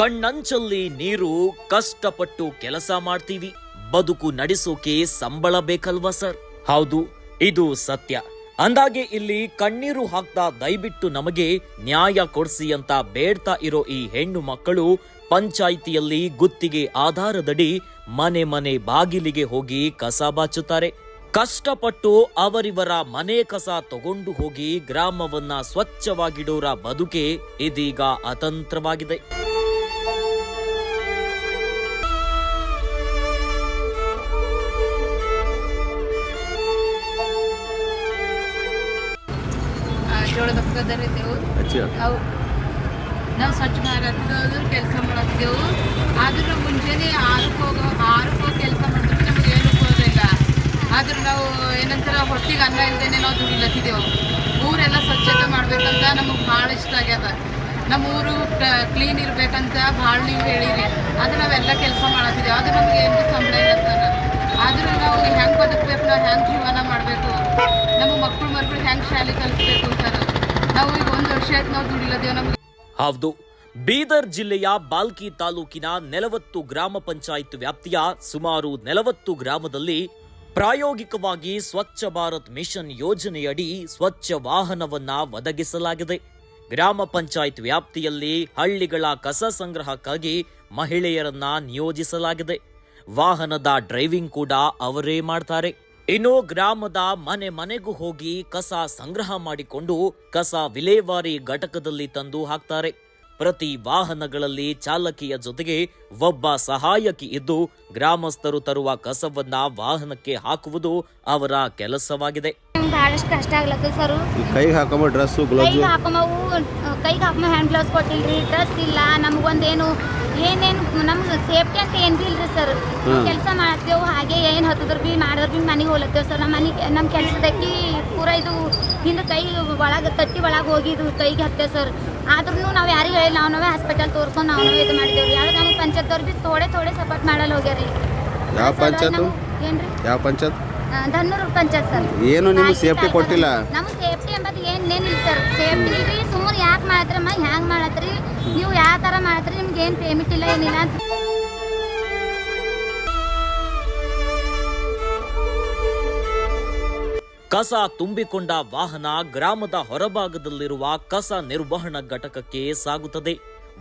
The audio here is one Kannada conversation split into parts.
ಕಣ್ಣಂಚಲ್ಲಿ ನೀರು ಕಷ್ಟಪಟ್ಟು ಕೆಲಸ ಮಾಡ್ತೀವಿ. ಬದುಕು ನಡೆಸೋಕೆ ಸಂಬಳ ಬೇಕಲ್ವಾ ಸರ್? ಹೌದು, ಇದು ಸತ್ಯ. ಅಂದಾಗೆ ಇಲ್ಲಿ ಕಣ್ಣೀರು ಹಾಕ್ತಾ ದಯವಿಟ್ಟು ನಮಗೆ ನ್ಯಾಯ ಕೊಡಿಸಿ ಅಂತ ಬೇಡ್ತಾ ಇರೋ ಈ ಹೆಣ್ಣು ಮಕ್ಕಳು ಪಂಚಾಯಿತಿಯಲ್ಲಿ ಗುತ್ತಿಗೆ ಆಧಾರದಡಿ ಮನೆ ಮನೆ ಬಾಗಿಲಿಗೆ ಹೋಗಿ ಕಸ ಬಾಚುತ್ತಾರೆ. ಕಷ್ಟಪಟ್ಟು ಅವರಿವರ ಮನೆ ಕಸ ತಗೊಂಡು ಹೋಗಿ ಗ್ರಾಮವನ್ನ ಸ್ವಚ್ಛವಾಗಿಡೋರ ಬದುಕೆ ಇದೀಗ ಅತಂತ್ರವಾಗಿದೆ. ಅವು ನಾವು ಸ್ವಚ್ಛ ಭಾರತದವರು ಕೆಲಸ ಮಾಡತ್ತಿದ್ದೆವು ಆದ್ರೂ ಮುಂಚೆನೆ ಆರಕ್ಕೆ ಹೋಗೋ ಆರಕ್ಕೆ ಹೋಗಿ ಕೆಲಸ ಮಾಡಿದ್ರೆ ನಮಗೆ ಏನು ಉಪಯೋಗ ಆದ್ರೆ ನಾವು ಏನಂತಾರ ಹೊಟ್ಟಿಗೆ ಅನ್ನ ಇಲ್ದೇನೆ ನಾವು ದುಡಿಲತ್ತಿದ್ದೆವು. ಊರೆಲ್ಲ ಸ್ವಚ್ಛತೆ ಮಾಡ್ಬೇಕಂತ ನಮಗೆ ಭಾಳ ಇಷ್ಟ ಆಗ್ಯದ. ನಮ್ಮ ಊರು ಕ್ಲೀನ್ ಇರ್ಬೇಕಂತ ಭಾಳ ನೀವು ಹೇಳಿರಿ. ಆದ್ರೆ ನಾವೆಲ್ಲ ಕೆಲಸ ಮಾಡತ್ತಿದ್ದೇವೆ ಆದ್ರೆ ನಮ್ಗೆ ಏನು ಸಂಬಳ ಸರ್ ಆದ್ರೂ ನಾವು ಹೆಂಗೆ ಬದುಕಬೇಕು ನಾವು ಹೆಂಗೆ ಜೀವನ ಮಾಡಬೇಕು. ನಮ್ಮ ಮಕ್ಕಳು ಮಕ್ಕಳು ಹೆಂಗೆ ಶಾಲೆ ಕಲಿಸ್ಬೇಕು ಸರ್ ಹೌದು. ಬೀದರ್ ಜಿಲ್ಲೆಯ ಬಾಲ್ಕಿ ತಾಲೂಕಿನ ನೆಲವತ್ತು ಗ್ರಾಮ ಪಂಚಾಯತ್ ವ್ಯಾಪ್ತಿಯ ಸುಮಾರು ನೆಲವತ್ತು ಗ್ರಾಮದಲ್ಲಿ ಪ್ರಾಯೋಗಿಕವಾಗಿ ಸ್ವಚ್ಛ ಭಾರತ್ ಮಿಷನ್ ಯೋಜನೆಯಡಿ ಸ್ವಚ್ಛ ವಾಹನವನ್ನ ಒದಗಿಸಲಾಗಿದೆ. ಗ್ರಾಮ ಪಂಚಾಯತ್ ವ್ಯಾಪ್ತಿಯಲ್ಲಿ ಹಳ್ಳಿಗಳ ಕಸ ಸಂಗ್ರಹಕ್ಕಾಗಿ ಮಹಿಳೆಯರನ್ನ ನಿಯೋಜಿಸಲಾಗಿದೆ. ವಾಹನದ ಡ್ರೈವಿಂಗ್ ಕೂಡ ಅವರೇ ಮಾಡ್ತಾರೆ. ಇನ್ನು ಗ್ರಾಮದ ಮನೆ ಮನೆಗೂ ಹೋಗಿ ಕಸ ಸಂಗ್ರಹ ಮಾಡಿಕೊಂಡು ಕಸ ವಿಲೇವಾರಿ ಘಟಕದಲ್ಲಿ ತಂದು ಹಾಕ್ತಾರೆ. ಪ್ರತಿ ವಾಹನಗಳಲ್ಲಿ ಚಾಲಕಿಯ ಜೊತೆಗೆ ಒಬ್ಬ ಸಹಾಯಕಿ ಇದ್ದು ಗ್ರಾಮಸ್ಥರು ತರುವ ಕಸವನ್ನ ವಾಹನಕ್ಕೆ ಹಾಕುವುದು ಅವರ ಕೆಲಸವಾಗಿದೆ. ಭಾಳಷ್ಟು ಕಷ್ಟ ಆಗ್ಲತ್ತದ ಸರ್. ಕೈಗೆ ಹಾಕೊಂಬ ಡ್ರೆಸ್ ಗ್ಲೌಸು ಕೈಗೆ ಹಾಕೊಂಬವು ಕೈಗೆ ಹಾಕೊಂಬ ಹ್ಯಾಂಡ್ ಗ್ಲೌಸ್ ಕೊಟ್ಟಿಲ್ರಿ ಡ್ರೆಸ್ ಇಲ್ಲ ನಮಗೊಂದೇನು ಏನೇನು ನಮ್ಗೆ ಸೇಫ್ಟಿ ಅಂತ ಏನು ಭೀ ಇಲ್ರಿ ಸರ್. ಕೆಲಸ ಮಾಡ್ತೇವೆ ಹಾಗೆ ಏನು ಹತ್ತಿದ್ರು ಭೀ ಮಾಡಿದ್ರು ಭೀ ಮನೆಗೆ ಹೋಲತ್ತೇವೆ ಸರ್. ನಮ್ಮ ಮನೆ ನಮ್ಮ ಕೆಲಸದಕ್ಕೆ ಪೂರ ಇದು ಹಿಂದೆ ಕೈ ಒಳಗೆ ತಟ್ಟಿ ಒಳಗೆ ಹೋಗಿದ್ದು ಕೈಗೆ ಹತ್ತೇವೆ ಸರ್. ಆದ್ರೂ ನಾವು ಯಾರಿಗೆ ಹೇಳಿ ನಾವು ನಾವೇ ಹಾಸ್ಪಿಟಲ್ ತೋರ್ಸ್ಕೊಂಡು ನಾವು ನಾವೇ ಇದು ಮಾಡಿದ್ದೇವೆ ಯಾರು ನಮ್ಗೆ ಪಂಚಾಯತ್ದವ್ರು ಭೀ ಥೋಡೆ ಥೋಡೆ ಸಪೋರ್ಟ್ ಮಾಡಲ್ಲ ಹೋಗ್ಯಾರಿ ಯಾವ ಪಂಚಾಯತು ಏನ್ರಿ? ಯಾವ ಪಂಚಾಯತ್? ಧನ್ನೂರು ಪಂಚಾಯತ್ ಸರ್. ಏನು ನಿಮ್ಗೆ ಸೇಫ್ಟಿ ಕೊಟ್ಟಿಲ್ಲ? ನಮ್ಗೆ ಸೇಫ್ಟಿ ಎಂಬುದು ಏನು ನೆನಿಲ್ಲ ಸರ್. ಸೇಫ್ಟಿ ಇಲ್ರಿ ಸುಮ್ಮನೆ ಯಾಕೆ ಮಾಡತ್ರಮ್ಮ ಹ್ಯಾಂಗೆ ಮಾಡತ್ರಿ ನೀವು ಯಾವ ಥರ ಮಾಡತ್ರಿ? ನಿಮ್ಗೆ ಏನು ಪೇಮೆಂಟ್ ಇಲ್ಲ ಏನಿಲ್ಲ ಅಂತ. ಕಸ ತುಂಬಿಕೊಂಡ ವಾಹನ ಗ್ರಾಮದ ಹೊರಭಾಗದಲ್ಲಿರುವ ಕಸ ನಿರ್ವಹಣಾ ಘಟಕಕ್ಕೆ ಸಾಗುತ್ತದೆ.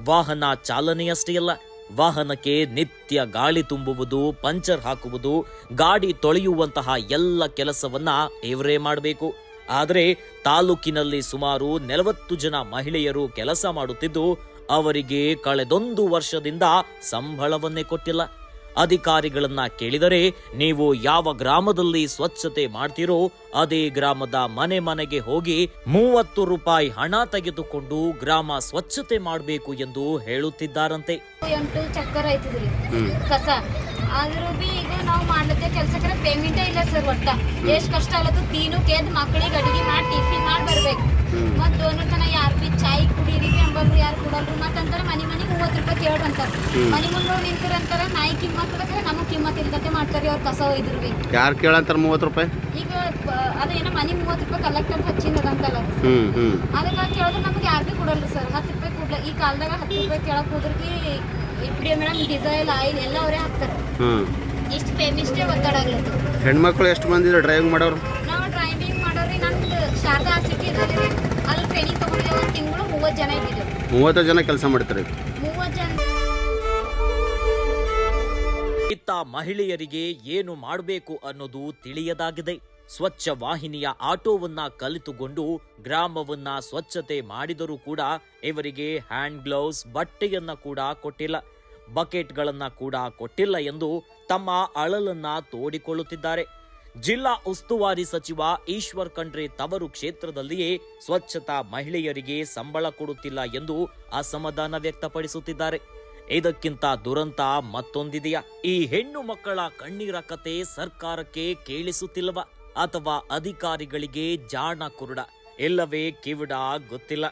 ವಾಹನ ಚಾಲನೆಯಷ್ಟೇ ಅಲ್ಲ ವಾಹನಕ್ಕೆ ನಿತ್ಯ ಗಾಳಿ ತುಂಬುವುದು, ಪಂಚರ್ ಹಾಕುವುದು, ಗಾಡಿ ತೊಳೆಯುವಂತಹ ಎಲ್ಲ ಕೆಲಸವನ್ನ ಇವರೇ ಮಾಡಬೇಕು. ಆದರೆ ತಾಲೂಕಿನಲ್ಲಿ ಸುಮಾರು ನಲವತ್ತು ಜನ ಮಹಿಳೆಯರು ಕೆಲಸ ಮಾಡುತ್ತಿದ್ದು, ಅವರಿಗೆ ಕಳೆದೊಂದು ವರ್ಷದಿಂದ ಸಂಬಳವನ್ನೇ ಕೊಟ್ಟಿಲ್ಲ. ಅಧಿಕಾರಿಗಳನ್ನ ಕೇಳಿದರೆ ನೀವು ಯಾವ ಗ್ರಾಮದಲ್ಲಿ ಸ್ವಚ್ಛತೆ ಮಾಡ್ತೀರೋ ಅದೇ ಗ್ರಾಮದ ಮನೆ ಮನೆಗೆ ಹೋಗಿ ಮೂವತ್ತು ರೂಪಾಯಿ ಹಣ ತೆಗೆದುಕೊಂಡು ಗ್ರಾಮ ಸ್ವಚ್ಛತೆ ಮಾಡಬೇಕು ಎಂದು ಹೇಳುತ್ತಿದ್ದಾರಂತೆ. ಎಂಟು ಚಕ್ಕರ್ ಕಸ. ಆದ್ರೂ ಬಿ ಈಗ ನಾವು ಮಾಡ್ಲತ್ತೆ ಕೆಲಸಕ್ಕೆ ಪೇಮೆಂಟೇ ಇಲ್ಲ ಸರ್ ಒಟ್ಟ. ಎಷ್ಟು ಕಷ್ಟ ಆಗತ್ತು ತೀನು ಕೇದ್ ಮಕ್ಳಿಗೆ ಅಡಿಗೆ ಮಾಡಿ ಟಿಫಿನ್ ಮಾಡಿ ಬರ್ಬೇಕು. ಮತ್ ದೋನು ತನ ಯಾರು ಬಿ ಚಾಯ್ ಕುಡೀರಿ ಅಂಬಲ್ರು ಯಾರು ಕುಡಲ್ರು ಮತ್ತಂತಾರೆ ಮನೆ ಮನೆಗೆ ಮನಿ ಮೂವತ್ತು ರೂಪಾಯಿ ಕೇಳ್ರಿ ಅಂತಾರ. ಮನಿ ಮುಂದೆ ನಿಂತಿರ ಅಂತಾರ ನಾಯಿ ಕಿಮ್ಮತ್ ಬೇಕಾದ್ರೆ ನಮಗೆ ಕಿಮ್ಮತ್ ಇಲ್ದಂತೆ ಮಾಡ್ತಾರೆ ಅವ್ರು ಕಸ ಒಯ್ದ್ರು ಬಿ ಯಾರು ಕೇಳಂತಾರ ಮೂವತ್ತು ರೂಪಾಯಿ? ಈಗ ಅದೇನೋ ಮನೆ ಮೂವತ್ತು ರೂಪಾಯಿ ಕಲೆಕ್ಟರ್ ಹಚ್ಚಿನದಂತಲ್ಲ ಅಂತಲ್ಲ ಅದಕ್ಕೆ ಕೇಳಿದ್ರೆ ನಮಗೆ ಯಾರು ಭೀ ಕೊಡಲ್ರಿ ಸರ್? ಹತ್ತು ರೂಪಾಯಿ ಕೊಡ್ಲ ಈ ಕಾಲದಾಗ ಹತ್ತು ರೂಪಾಯಿ ಕೇಳಕ್ ಹೋದ್ರೆ ಬಿ ಇಪ್ಪಡಿ ಮೇಡಮ್ ಡೀಸೆಲ್ ಆಯಿಲ್ ಎಲ್ಲ ಅವರೇ ಹಾಕ್ತಾರೆ. ಇಷ್ಟು ಪೇಮಿಸ್ಟೇ ಒತ್ತಡ ಆಗ್ಲತ್ತು ಹೆಣ್ಮಕ್ಳು ಎಷ್ಟು ಮಂದಿ ಡ್ರೈವಿಂಗ್ ಮಾಡೋರು? ನಾವು ಡ್ರೈವಿಂಗ್ ಮಾಡೋರಿ ನಮ್ದು ಶಾರದಾ ಸಿಟಿ ಇದ್ರಲ್ಲಿ ಅಲ್ಲಿ ಟ್ರೈನಿಂಗ್ ತಗೊಂಡಿದ್ದೆ ಒಂದು ತಿಂಗಳು ಮೂವತ್ತು ಜನ ಮೂವತ್ತು ಜನ ಕೆಲಸ ಮಾಡ್ತಾರೆ? ಮೂವತ್ತು ಜನ. ಇತ್ತ ಮಹಿಳೆಯರಿಗೆ ಏನು ಮಾಡಬೇಕು ಅನ್ನೋದು ತಿಳಿಯದಾಗಿದೆ. ಸ್ವಚ್ಛ ವಾಹಿನಿಯ ಆಟೋವನ್ನ ಕಲಿತುಕೊಂಡು ಗ್ರಾಮವನ್ನ ಸ್ವಚ್ಛತೆ ಮಾಡಿದರೂ ಕೂಡ ಇವರಿಗೆ ಹ್ಯಾಂಡ್ ಗ್ಲೌಸ್, ಬಟ್ಟೆಯನ್ನ ಕೂಡ ಕೊಟ್ಟಿಲ್ಲ. ಬಕೆಟ್ಗಳನ್ನ ಕೂಡ ಕೊಟ್ಟಿಲ್ಲ ಎಂದು ತಮ್ಮ ಅಳಲನ್ನ ತೋಡಿಕೊಳ್ಳುತ್ತಿದ್ದಾರೆ. ಜಿಲ್ಲಾ ಉಸ್ತುವಾರಿ ಸಚಿವ ಈಶ್ವರ್ ಖಂಡ್ರೆ ತವರು ಕ್ಷೇತ್ರದಲ್ಲಿಯೇ ಸ್ವಚ್ಛತಾ ಮಹಿಳೆಯರಿಗೆ ಸಂಬಳ ಕೊಡುತ್ತಿಲ್ಲ ಎಂದು ಅಸಮಾಧಾನ ವ್ಯಕ್ತಪಡಿಸುತ್ತಿದ್ದಾರೆ. ಇದಕ್ಕಿಂತ ದುರಂತ ಮತ್ತೊಂದಿದೆಯಾ? ಈ ಹೆಣ್ಣು ಮಕ್ಕಳ ಕಣ್ಣೀರ ಕತೆ ಸರ್ಕಾರಕ್ಕೆ ಕೇಳಿಸುತ್ತಿಲ್ಲವ? ಅಥವಾ ಅಧಿಕಾರಿಗಳಿಗೆ ಜಾಣ ಕುರುಡ. ಇಲ್ಲವೇ ಕಿವಿಡ ಗೊತ್ತಿಲ್ಲ.